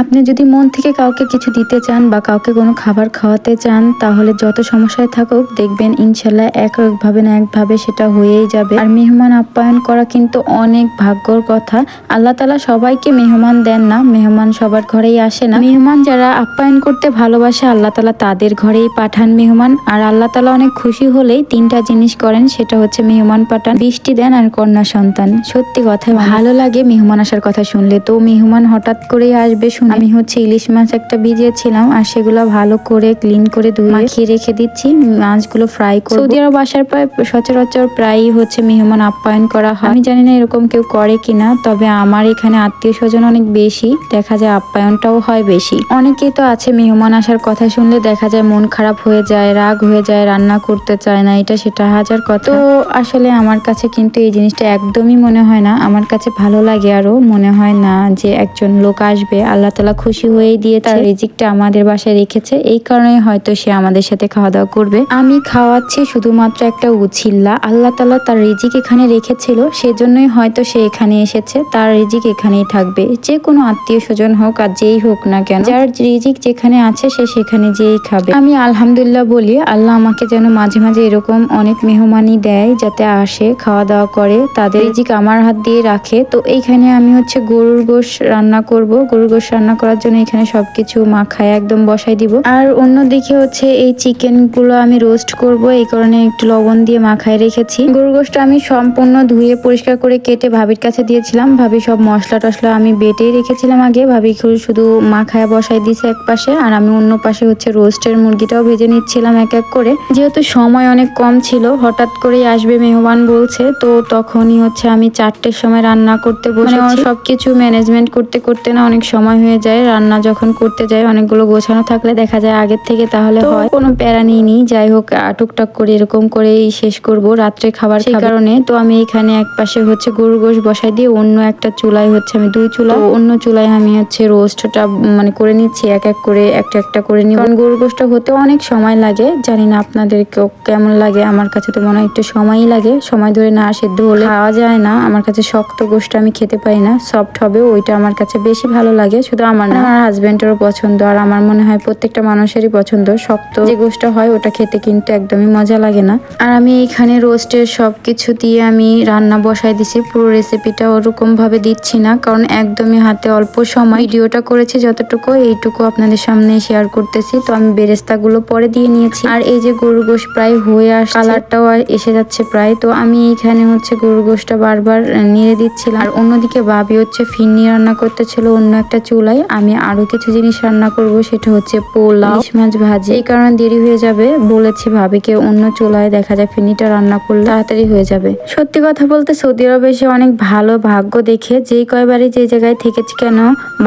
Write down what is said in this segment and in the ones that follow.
আপনি যদি মন থেকে কাউকে কিছু দিতে চান বা কাউকে কোনো খাবার খাওয়াতে চান, তাহলে যত সমস্যায় থাকুক দেখবেন ইনশাল্লাহ এক একভাবে না একভাবে সেটা হয়েই যাবে। আর মেহমান আপ্যায়ন করা কিন্তু অনেক ভাগ্যর কথা। আল্লাহ তালা সবাইকে মেহমান দেন না, মেহমান সবার ঘরেই আসে না। মেহমান যারা আপ্যায়ন করতে ভালোবাসে, আল্লাহ তালা তাদের ঘরেই পাঠান মেহমান। আর আল্লাহ তালা অনেক খুশি হলেই তিনটা জিনিস করেন, সেটা হচ্ছে মেহমান পাঠান। বৃষ্টি দেন আর কন্যা সন্তান। সত্যি কথা, ভালো লাগে মেহমান আসার কথা শুনলে। তো মেহমান হঠাৎ করেই আসবে শুনে আমি হচ্ছে ইলিশ মাছ একটা ভিজিয়েছিলাম আর সেগুলো ভালো করে ক্লিন করে ধুয়ে মাখিয়ে রেখে দিচ্ছি। মাছগুলো ফ্রাই করে সৌদি আরব আসার পর সচরাচর প্রায়ই হচ্ছে মেহমান আপ্যায়ন করা হয়। আমি জানি না এরকম কেউ করে কিনা তবে আমার এখানে আত্মীয় স্বজন অনেক বেশি দেখা যায় আপ্যায়নটাও হয় বেশি। অনেকেই তো আছে মেহমান আসার কথা শুনলে দেখা যায় মন খারাপ হয়ে যায় রাগ হয়ে যায় রান্না করতে চায় না এটা সেটা হাজার কথা। তো আসলে আমার কাছে কিন্তু এই জিনিসটা একদমই মনে হয় না। আমার কাছে ভালো লাগে আরও মনে হয় না যে একজন লোক আসবে আল্লাহ তালা খুশি হয়েই দিয়ে তার রিজিকটা আমাদের বাসায় রেখেছে। এই কারণে হয়তো সে আমাদের সাথে খাওয়া দাওয়া করবে। আমি খাওয়াচ্ছি শুধুমাত্র একটা উছিল্লা। আল্লাহ তালা তার রিজিক এখানে রেখেছিল সেজন্যই হয়তো সে এখানে এসেছে। তার রিজিক এখানেই থাকবে। যে কোনো আত্মীয় স্বজন হোক আর যেই হোক না কেন যার রিজিক যেখানে আছে সে সেখানে যেই খাবে। আমি আলহামদুলিল্লাহ বলি আল্লাহ আমাকে যেন মাঝে মাঝে এরকম অনেক মেহমানি দেয় যাতে আসে খাওয়া দাওয়া করে তাদের রিজিক আমার হাত দিয়ে রাখে। তো এইখানে আমি হচ্ছে গরুর গোশ রান্না করব। গরুর গোশ রান্না করার জন্য এখানে সবকিছু মাখায় একদম বসাই দিব। আর অন্যদিকে হচ্ছে এই চিকেনগুলো আমি রোস্ট করব, এই কারণে একটু লবণ দিয়ে মাখায় রেখেছি। গরুর গোশটা আমি সম্পূর্ণ ধুয়ে পরিষ্কার করে কেটে ভাবির কাছে দিয়েছিলাম। ভাবি সব মশলা টশলা আমি বেটেই রেখেছিলাম আগে। ভাবি শুধু মাখায় বসাই দিয়েছে এক পাশে, আর আমি অন্য পাশে হচ্ছে রোস্টের মুরগিটাও ভেজে নিচ্ছিলাম এক এক করে। যেহেতু সময় অনেক কম ছিল, হঠাৎ করেই আসবে মেহমান বলছে, তো তখনই হচ্ছে আমি চারটের সময় রান্না করতে বসে সবকিছু ম্যানেজমেন্ট করতে করতে না অনেক সময় হয়ে যায় রান্না যখন করতে যাই অনেকগুলো গোছানো থাকলে দেখা যায় আগের থেকে তাহলে হয়। কোনো প্যারা নিইনি যাই হোক টুকটাক করে এরকম করেই শেষ করব রাত্রে খাবার সেই কারণে তো আমি এখানে এক পাশে হচ্ছে গরুর গোশ বসাই দিয়ে অন্য একটা চুলায় হচ্ছে আমি দুই চুলা। অন্য চুলায় আমি হচ্ছে রোস্টটা মানে করে নিচ্ছি এক এক করে একটা একটা করে নিই কারণ গরুর গোশটা হতে অনেক সময় লাগে জানি না আপনাদের কেমন লাগে আমার কাছে তো মনে হয় একটু সময়ই লাগে। সময় ধরে না সেদ্ধ হলে খাওয়া যায় না আমার কাছে শক্ত গোশটা আমি খেতে পারি না সফট হবে ওইটা আমার কাছে বেশি ভালো লাগে। শুধু আমার না। আমার হাজবেন্ডেরও পছন্দ আর আমার মনে হয় প্রত্যেকটা মানুষেরই পছন্দ। শক্ত যে গোশটা হয়, ওটা খেতে কিন্তু একদমই মজা লাগে না। আর আমি এখানে রোস্টের সব কিছু দিয়ে আমি রান্না বসাই দিছি। পুরো রেসিপিটা ওরকম ভাবে দিচ্ছি না, কারণ একদমই হাতে অল্প সময়। ভিডিওটা করেছি যতটুকু, এইটুকু আপনাদের সামনে শেয়ার করতেছি। তো আমি বেরেস্তাগুলো পরে দিয়ে নিয়েছি। আর এই যে গরু গোশ প্রায় হয়ে আসছে, কালারটাও এসে যাচ্ছে প্রায়। তো আমি এখানে হচ্ছে গরু গোশটা বারবার নিয়ে দিচ্ছিলাম। আর অন্যদিকে ভাবি হচ্ছে ফিন্নি রান্না করতেছিল অন্য একটা চুলায় আমি আরও কিছু জিনিস রান্না করব, সেটা হচ্ছে পোলাও মাছ ভাজি। এই কারণে দেরি হয়ে যাবে, বলেছি ভাবিকে অন্য চুলায় দেখা যায় ফিনিটা রান্না করলে তাড়াতাড়ি হয়ে যাবে। সত্যি কথা বলতে সৌদি আরবে এসে অনেক ভালো ভাগ্য দেখে, যেই কয়বারই যে জায়গায় থেকেছি কেন,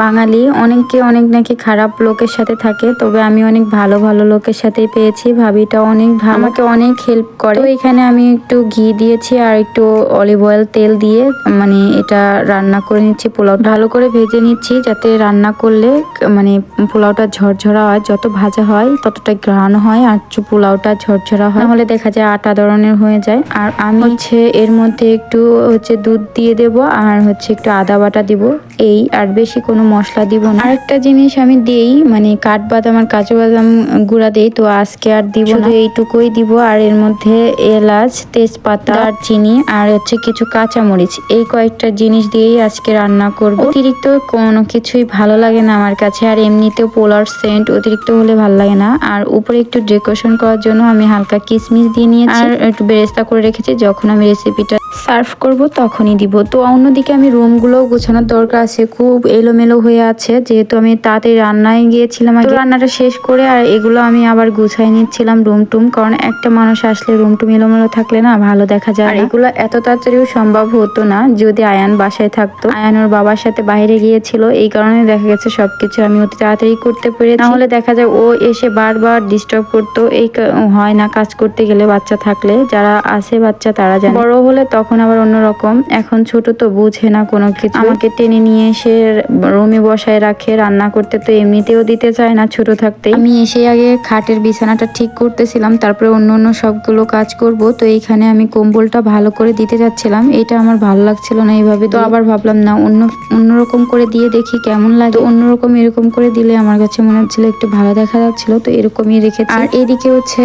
বাঙালি অনেকে অনেক নাকি খারাপ লোকের সাথে থাকে, তবে আমি অনেক ভালো ভালো লোকের সাথেই পেয়েছি, ভাবিটা অনেক আমাকে অনেক হেল্প করে। তো এখানে আমি একটু ঘি দিয়েছি আর একটু অলিভ অয়েল তেল দিয়ে মানে এটা রান্না করে নিচ্ছি পোলাও ভালো করে ভেজে নিচ্ছি, যাতে রান্না করলে মানে পোলাওটা ঝরঝরা হয়, যত ভাজা হয় ততটা ঘ্রাণ হয় আর পোলাওটা ঝরঝরা হয়। হলে দেখা যায় আটা ধরনের হয়ে যায়। আর আমি হচ্ছে এর মধ্যে একটু হচ্ছে দুধ দিয়ে দেব আর হচ্ছে একটু আদা বাটা দিব। এই আর বেশি কোনো মশলা দিব না। আরেকটা জিনিস আমি দেই মানে কাঠবাদাম আর কাজু বাদাম গুঁড়া দেই তো আজকে আর দিব না। এইটুকুই দিব আর এর মধ্যে এলাচ তেজপাতা আর চিনি আর হচ্ছে কিছু কাঁচামরিচ। এই কয়েকটা জিনিস দিয়েই আজকে রান্না করব। অতিরিক্ত কোনো কিছুই ভালো লাগে না আমার কাছে আর এমনিতেও পোলার সেন্ট অতিরিক্ত হলে ভালো লাগে না। আর উপরে একটু ডেকোরেশন করার জন্য আমি হালকা কিশমিশ দিয়ে নিয়েছি। আর একটু বেরেস্তা করে রেখেছি যখন আমি রেসিপিটা সার্ভ করব তখনই দিব। তো অন্যদিকে আমি রুমগুলো গোছানোর দরকার আছে খুব এলোমেলো হয়ে আছে যেহেতু আমি তাড়াতাড়ি রান্নায় গিয়েছিলাম রান্নাটা শেষ করে আর এগুলো আমি আবার গুছাই নিচ্ছিলাম রুম টুম কারণ একটা মানুষ আসলে রুম টুম এলোমেলো থাকলে না ভালো দেখা যায় আর এগুলো এত তাড়াতাড়িও সম্ভব হতো না যদি আয়ান বাসায় থাকতো। আয়ান ওর বাবার সাথে বাইরে গিয়েছিল এই কারণে দেখা গেছে সবকিছু আমি অতি তাড়াতাড়ি করতে পেরেছি। না হলে দেখা যায় ও এসে বারবার ডিস্টার্ব করতো এই হয় না কাজ করতে গেলে বাচ্চা থাকলে যারা আছে বাচ্চা তারা জানে। বড় হলে তখন তখন আবার অন্যরকম। এখন ছোট তো বুঝে না কোনো কিছু। আমাকে টেনে নিয়ে এসে রুমে বসায় রাখে রান্না করতে তো এমনিতেও দিতে চায় না ছোট থাকতে আমি এসে আগে খাটের বিছানাটা ঠিক করতেছিলাম তারপরে অন্য অন্য সবগুলো কাজ করব। তো এইখানে আমি কম্বলটা ভালো করে দিতে যাচ্ছিলাম। এটা আমার ভালো লাগছিল না এইভাবে তো আবার ভাবলাম না অন্য অন্যরকম করে দিয়ে দেখি কেমন লাগে। অন্যরকম এরকম করে দিলে আমার কাছে মনে হচ্ছিল একটু ভালো দেখা যাচ্ছিল তো এরকমই রেখেছি। আর এদিকে হচ্ছে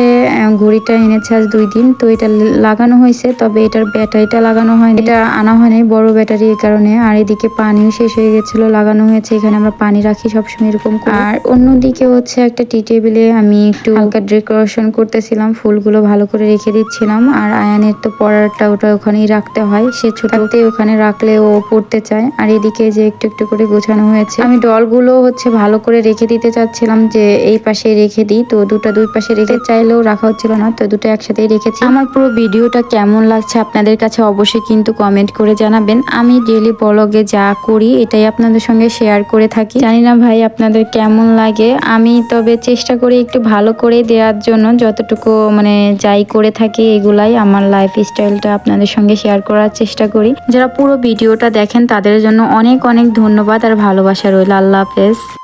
ঘড়িটা এনেছে আজ দুই দিন তো এটা লাগানো হয়েছে তবে এটার ব্যাটারিটা লাগানো হয়নি। এটা আনা হয়নি বড় ব্যাটারি এই কারণে। আর এদিকে পানিও শেষ হয়ে গেছিল লাগানো হয়েছে এখানে আমরা পানি রাখি সবসময় এরকম আর অন্যদিকে হচ্ছে একটা টি টেবিলে আমি একটু হালকা ডেকোরেশন করতেছিলাম ফুলগুলো ভালো করে রেখে দিচ্ছিলাম। আর আয়ানের তো পড়ারটা ওটা ওখানেই রাখতে হয় সে ছোটতে ওখানে রাখলে ও পড়তে চায়। আর এদিকে যে একটু একটু করে গোছানো হয়েছে আমি ডলগুলো হচ্ছে ভালো করে রেখে দিতে চাচ্ছিলাম যে এই পাশে রেখে দিই তো দুটো দুই পাশে রেখে চাইলেও রাখা হচ্ছিল না তো দুটো একসাথেই রেখেছি। আমার পুরো ভিডিওটা কেমন লাগছে আপনাদের কাছে অবশ্যই কিন্তু কমেন্ট করে জানাবেন। আমি ডেলি ব্লগে যা করি, এটাই আপনাদের সঙ্গে শেয়ার করে থাকি। জানি না ভাই আপনাদের কেমন লাগে। আমি তবে চেষ্টা করি একটু ভালো করে দেওয়ার জন্য। যতটুকু মানে যাই করে থাকি এগুলাই আমার লাইফ স্টাইলটা আপনাদের সঙ্গে শেয়ার করার চেষ্টা করি। যারা পুরো ভিডিওটা দেখেন, তাদের জন্য অনেক অনেক ধন্যবাদ আর ভালোবাসা রইল। আল্লাহ হাফেজ।